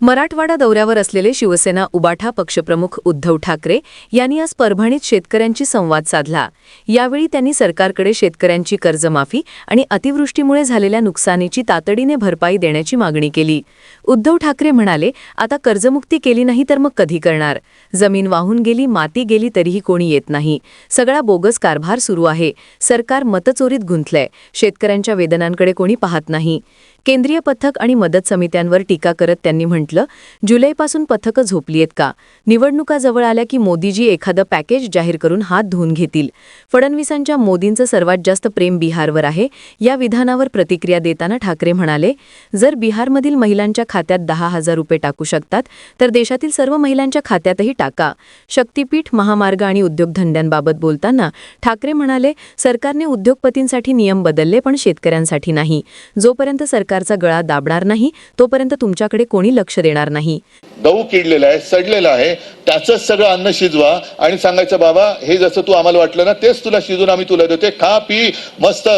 मराठवाडा दौऱ्यावर असलेले शिवसेना उबाठा पक्षप्रमुख उद्धव ठाकरे यांनी आज परभणीत शेतकऱ्यांशी संवाद साधला. यावेळी त्यांनी सरकारकडे शेतकऱ्यांची कर्जमाफी आणि अतिवृष्टीमुळे झालेल्या नुकसानीची तातडीने भरपाई देण्याची मागणी केली. उद्धव ठाकरे म्हणाले आता कर्जमुक्ती केली नाही तर मग कधी करणार? जमीन वाहून गेली माती गेली तरीही कोणी येत नाही. सगळा बोगस कारभार सुरू आहे. सरकार मतचोरीत गुंतलंय. शेतकऱ्यांच्या वेदनांकडे कोणी पाहत नाही. केंद्रीय पथक आणि मदत समित्यांवर टीका करत त्यांनी म्हटलं जुलैपासून पथकं झोपलीयत का? निवडणुका जवळ आल्या की मोदीजी एखादं पॅकेज जाहीर करून हात धुवून घेतील. फडणवीसांच्या मोदींचं सर्वात जास्त प्रेम बिहारवर आहे या विधानावर प्रतिक्रिया देताना ठाकरे म्हणाले जर बिहारमधील महिलांच्या खात्यात दहा हजार रुपये टाकू शकतात तर देशातील सर्व महिलांच्या खात्यातही टाका. शक्तीपीठ महामार्ग आणि उद्योगधंद्यांबाबत बोलताना ठाकरे म्हणाले सरकारने उद्योगपतींसाठी नियम बदलले पण शेतकऱ्यांसाठी नाही. जोपर्यंत सरकार सरकारचा गळा दाबणार नाही तोपर्यंत तुमच्याकडे कोणी लक्ष देणार नाही. गहू किडलेला आहे सडलेला आहे त्याचंच सगळं अन्न शिजवा आणि सांगायचं बाबा हे जसं तू आम्हाला वाटलं ना तेच तुला शिजून आम्ही तुला देतो खा पी मस्त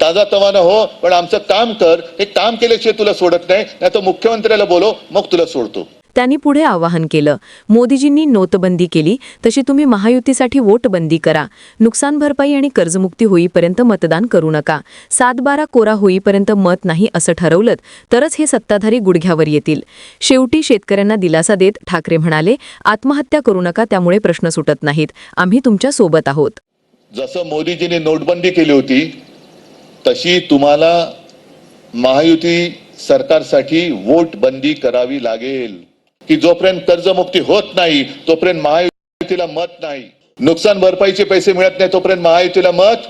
ताजा तवानं हो पण आमचं काम कर. हे काम केल्याशिवाय तुला सोडत नाही. नाही तर मुख्यमंत्र्याला बोलो मग तुला सोडतो. त्यांनी पुढे आवाहन केलं. मोदीजींनी नोटबंदी केली. तशी तुम्ही महायुतीसाठी वोटबंदी करा. नुकसान भरपाई आणि कर्जमुक्ती होईपर्यंत मतदान करू नका. सात बारा कोरा होईपर्यंत मत नाही असं ठरवलं तरच हे सत्ताधारी गुडघ्यावर येतील. शेवटी शेतकऱ्यांना दिलासा देत ठाकरे म्हणाले आत्महत्या करू नका त्यामुळे प्रश्न सुटत नाहीत. आम्ही तुमच्यासोबत आहोत. जसं मोदीजीने नोटबंदी केली होती तशी तुम्हाला महायुती सरकारसाठी वोट बंदी करावी लागेल. की जोपर्यंत कर्जमुक्ती होत नाही तोपर्यंत महायुतीला मत नाही. नुकसान भरपाईचे पैसे मिळत नाही तोपर्यंत महायुतीला मत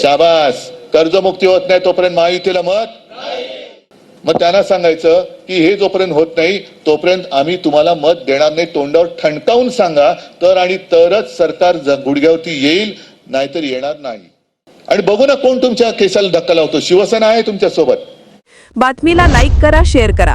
शाबास. कर्जमुक्ती होत नाही तोपर्यंत महायुतीला मत मग त्यांना सांगायचं की हे जोपर्यंत होत नाही तोपर्यंत आम्ही तुम्हाला मत देणार नाही. तोंडावर ठणकावून सांगा तर आणि तरच सरकार गुडघ्यावरती येईल नाहीतर येणार नाही. आणि बघू ना कोण तुमच्या केसाला धक्का लावतो. शिवसेना आहे तुमच्यासोबत बातमीला लाईक करा शेअर करा.